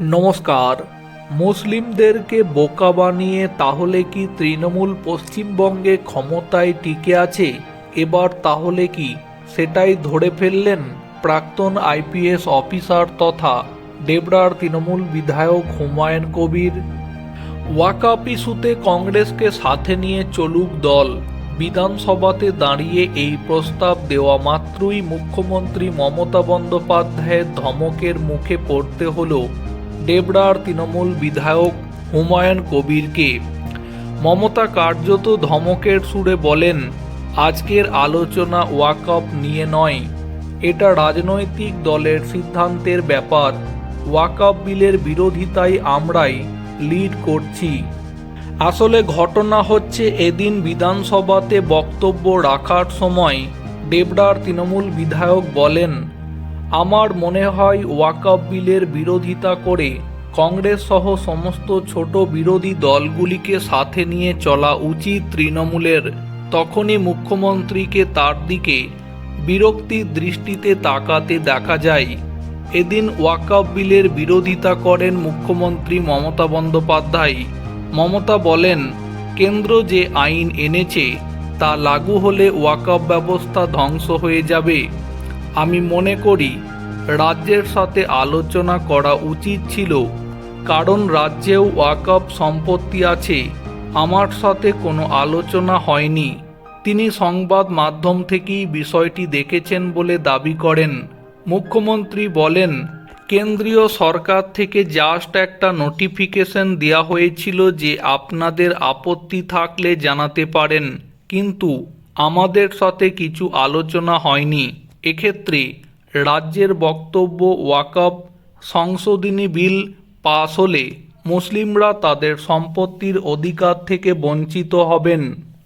নমস্কার। মুসলিমদেরকে বোকা বানিয়ে তাহলে কি তৃণমূল পশ্চিমবঙ্গে ক্ষমতায় টিকে আছে? এবার তাহলে কি? সেটাই ধরে ফেললেন প্রাক্তন আইপিএস অফিসার তথা ডেবরার তৃণমূল বিধায়ক হুমায়ুন কবির। ওয়াকাপ ইস্যুতে কংগ্রেসকে সাথে নিয়ে চলুক দল। বিধানসভাতে দাঁড়িয়ে এই প্রস্তাব দেওয়া মাত্রই মুখ্যমন্ত্রী মমতা বন্দ্যোপাধ্যায়ের ধমকের মুখে পড়তে হলো ডেবরার তৃণমূল বিধায়ক হুমায়ুন কবিরকে। মমতা কার্যত ধমকের সুরে বলেন, আজকের আলোচনা ওয়াকআপ নিয়ে নয়। এটা রাজনৈতিক দলের সিদ্ধান্তের ব্যাপার। ওয়াকআপ বিলের বিরোধিতায় আমরাই লিড করছি। আসলে ঘটনা হচ্ছে, এদিন বিধানসভাতে বক্তব্য রাখার সময় ডেবরার তৃণমূল বিধায়ক বলেন আমার মনে হয় ওয়াকআপ বিলের বিরোধিতা করে কংগ্রেস সহ সমস্ত ছোট বিরোধী দলগুলিকে সাথে নিয়ে চলা উচিত তৃণমূলের। তখনই মুখ্যমন্ত্রীকে তার দিকে বিরক্তির দৃষ্টিতে তাকাতে দেখা যায়। এদিন ওয়াকআপ বিলের বিরোধিতা করেন মুখ্যমন্ত্রী মমতা বন্দ্যোপাধ্যায়। মমতা বলেন, কেন্দ্র যে আইন এনেছে, তা লাগু হলে ওয়াকআপ ব্যবস্থা ধ্বংস হয়ে যাবে। আমি মনে করি, রাজ্যের সাথে আলোচনা করা উচিত ছিল, কারণ রাজ্যেও ওয়াকআপ সম্পত্তি আছে, আমার সাথে কোনো আলোচনা হয়নি। তিনি সংবাদ মাধ্যম থেকেই বিষয়টি দেখেছেন বলে দাবি করেন। মুখ্যমন্ত্রী বলেন, কেন্দ্রীয় সরকার থেকে জাস্ট একটা নোটিফিকেশন দেওয়া হয়েছিল যে আপনাদের আপত্তি থাকলে জানাতে পারেন, কিন্তু আমাদের সাথে কিছু আলোচনা হয়নি। এক্ষেত্রে রাজ্যের বক্তব্য ওয়াকব সংশোধনী বিল পাশ হলে মুসলিমরা তাদের সম্পত্তির অধিকার থেকে বঞ্চিত হবেন।